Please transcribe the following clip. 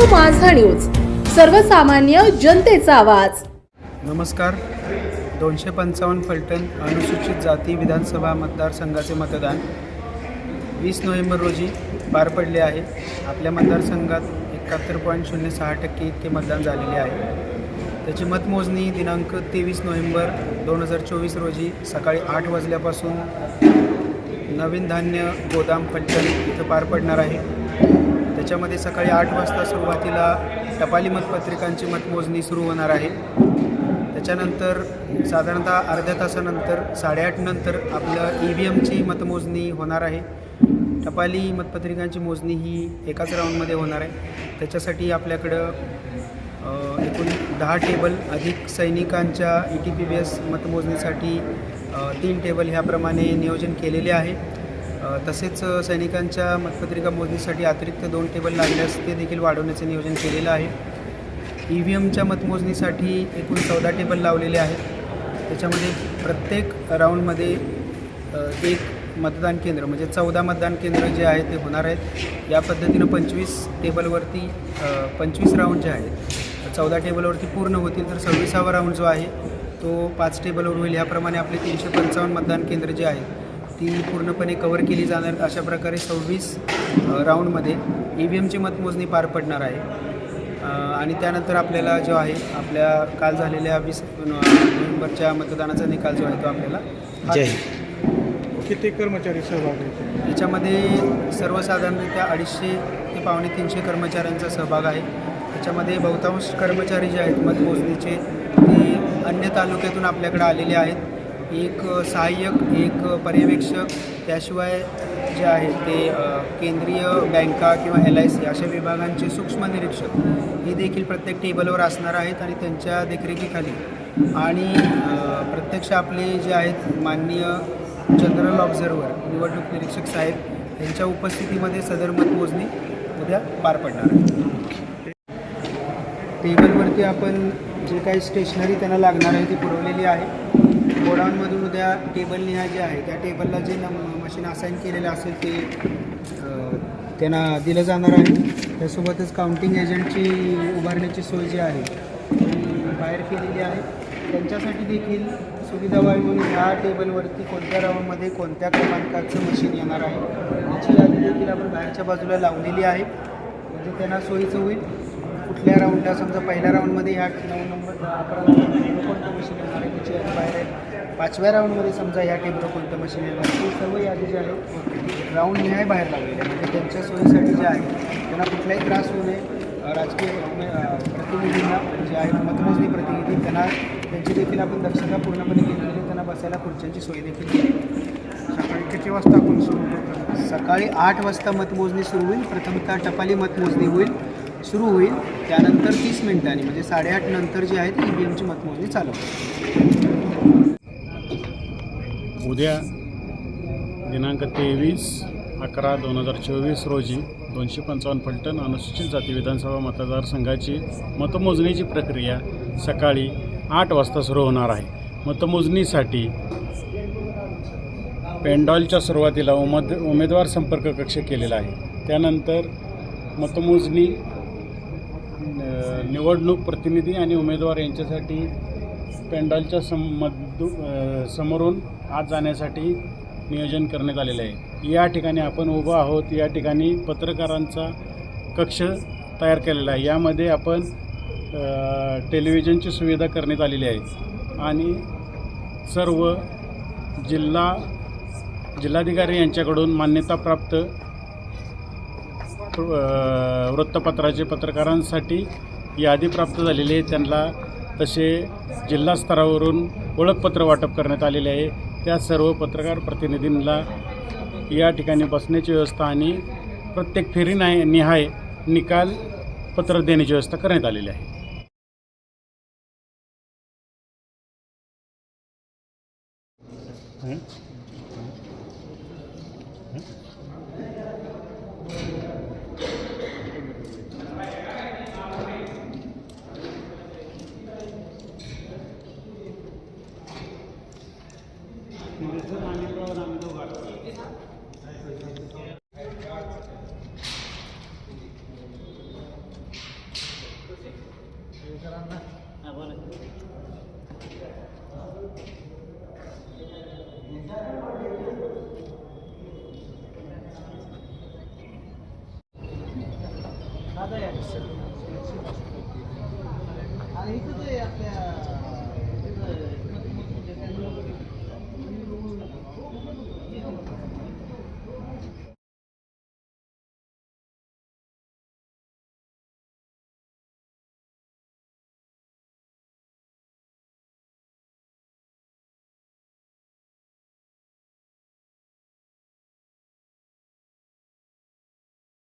नाव माझा न्यूज. सर्वसामान्य जनतेचा आवाज. नमस्कार. दोनशे पंचावन्न फलटण अनुसूचित जाती विधानसभा मतदारसंघाचे मतदान वीस नोव्हेंबर रोजी पार पडले आहे. आपल्या मतदारसंघात एकाहत्तर पॉईंट शून्य सहा टक्के इतके मतदान झालेले आहे. त्याची मतमोजणी दिनांक तेवीस नोव्हेंबर दोन हजार चोवीस रोजी सकाळी आठ वाजल्यापासून नवीन धान्य गोदाम फलटण इथं पार पडणार आहे. त्याच्यामध्ये सकाळी आठ वाजता सुरुवातीला टपाली मतपत्रिकांची मतमोजणी सुरू होणार आहे. त्याच्यानंतर साधारणतः अर्ध्या तासानंतर साडेआठनंतर आपलं ई व्ही एमची मतमोजणी होणार आहे. टपाली मतपत्रिकांची मोजणी ही एकाच राऊंडमध्ये होणार आहे. त्याच्यासाठी आपल्याकडं एकूण दहा टेबल अधिक सैनिकांच्या E T P B S मतमोजणीसाठी तीन टेबल ह्याप्रमाणे नियोजन केलेले आहे. तसेच सैनिकांच्या मतपत्रिका मोजणीसाठी अतिरिक्त दोन टेबल लागल्यास ते देखील वाढवण्याचे नियोजन केलेलं आहे. ई व्ही एमच्या मतमोजणीसाठी एकूण चौदा टेबल लावलेले आहेत. त्याच्यामध्ये प्रत्येक राऊंडमध्ये एक मतदान केंद्र म्हणजे चौदा मतदान केंद्र जे आहे ते होणार आहेत. या पद्धतीनं पंचवीस टेबलवरती पंचवीस राऊंड जे आहेत चौदा टेबलवरती पूर्ण होतील. तर सव्वीसावा राऊंड जो आहे तो पाच टेबलवर होईल. ह्याप्रमाणे आपले तीनशे पंचावन्न मतदान केंद्र जे आहेत ती पूर्णपणे कवर केली जाणार अशा प्रकारे सव्वीस राऊंडमध्ये ई व्ही एमची मतमोजणी पार पडणार आहे. आणि त्यानंतर आपल्याला जो आहे आपल्या काल झालेल्या वीस नोव्हेंबरच्या मतदानाचा निकाल जो आहे तो आपल्याला जय हाती- किती कर्मचारी सहभागी आहेत? याच्यामध्ये सर्वसाधारणरित्या अडीचशे ते पावणे तीनशे कर्मचाऱ्यांचा सहभाग आहे. त्याच्यामध्ये बहुतांश कर्मचारी जे आहेत मतमोजणीचे ते अन्य तालुक्यातून आपल्याकडे आलेले आहेत. एक सहाय्यक एक पर्यवेक्षक त्याशिवाय जे आहेत ते केंद्रीय बँका किंवा एल आय सी अशा विभागांचे सूक्ष्म निरीक्षक हे देखील प्रत्येक टेबलवर असणार आहेत आणि त्यांच्या देखरेखीखाली. आणि प्रत्यक्ष आपले जे आहेत माननीय जनरल ऑब्झर्वर निवडणूक निरीक्षक साहेब यांच्या उपस्थितीमध्ये सदर मतमोजणी उद्या पार पडणार आहे. टेबलवरती आपण जे काही स्टेशनरी त्यांना लागणार आहे ती पुरवलेली आहे. गोडाऊनमधून उद्या टेबल निहा जे आहे त्या टेबलला जे नम मशीन असाईन केलेलं असेल ते त्यांना दिलं जाणार आहे. त्यासोबतच काउंटिंग एजंटची उभारण्याची सोय जी आहे ती बाहेर केलेली आहे. त्यांच्यासाठी देखील सुविधा व्हावी म्हणून ह्या टेबलवरती कोणत्या रवामध्ये कोणत्या क्रमांकाचं मशीन येणार आहे याची यादी देखील आपण बाहेरच्या बाजूला लावलेली आहे. म्हणजे त्यांना सोयीचं होईल. कुठल्या राऊंडला समजा पहिल्या राऊंडमध्ये ह्या नऊ नंबर अकरा नंबर कोणतं मशीन येणार आहे? त्याची यादी बाहेर आहे. पाचव्या राऊंडमध्ये समजा ह्या टेबलवर कोणतं मशीन येणार ते सर्व यादी जे आहे राऊंड न्याय बाहेर लागलेले म्हणजे त्यांच्या सोयीसाठी जे आहे त्यांना कुठलाही त्रास होऊ नये. राजकीय प्रतिनिधींना जे आहे मतमोजणी प्रतिनिधी त्यांना त्यांची देखील आपण दक्षता पूर्णपणे केलेली आहे. त्यांना बसायला खुर्च्यांची सोय देखील सकाळी किती वाजता आपण सुरू करतो? सकाळी आठ वाजता मतमोजणी सुरू होईल. प्रथमतः टपाली मतमोजणी होईल. सुरू होईल. त्यानंतर तीस मिनिटांनी म्हणजे साडेआठ नंतर जी आहे ती ई व्ही एमची मतमोजणी चालू होईल. उद्या दिनांक तेवीस अकरा दोन हजार चोवीस रोजी दोनशे पंचावन्न फलटण अनुसूचित जाती विधानसभा मतदारसंघाची मतमोजणीची प्रक्रिया सकाळी आठ वाजता सुरू होणार आहे. मतमोजणीसाठी पेंडॉलच्या सुरुवातीला उमद उमेदवार संपर्क कक्ष केलेला आहे. त्यानंतर मतमोजणी निवडणूक प्रतिनिधी आणि उमेदवार यांच्यासाठी पेंडॉलच्या समदू समोरून आत जाण्यासाठी नियोजन करण्यात आलेलं आहे. या ठिकाणी आपण उभं आहोत. या ठिकाणी पत्रकारांचा कक्ष तयार केलेला आहे. यामध्ये आपण टेलिव्हिजनची सुविधा करण्यात आलेली आहे. आणि सर्व जिल्हा जिल्हाधिकारी यांच्याकडून मान्यताप्राप्त वृत्तपत्राचे पत्रकारांसाठी यादी प्राप्त झालेली आहे. त्यांना तसे जिल्हा स्तरावरून ओळखपत्र वाटप करण्यात आलेले आहे. त्या सर्व पत्रकार प्रतिनिधींना या ठिकाणी बसण्याची व्यवस्था आणि प्रत्येक फेरी नाही निहाय निकाल पत्र देण्याची व्यवस्था करण्यात आलेली आहे. हं?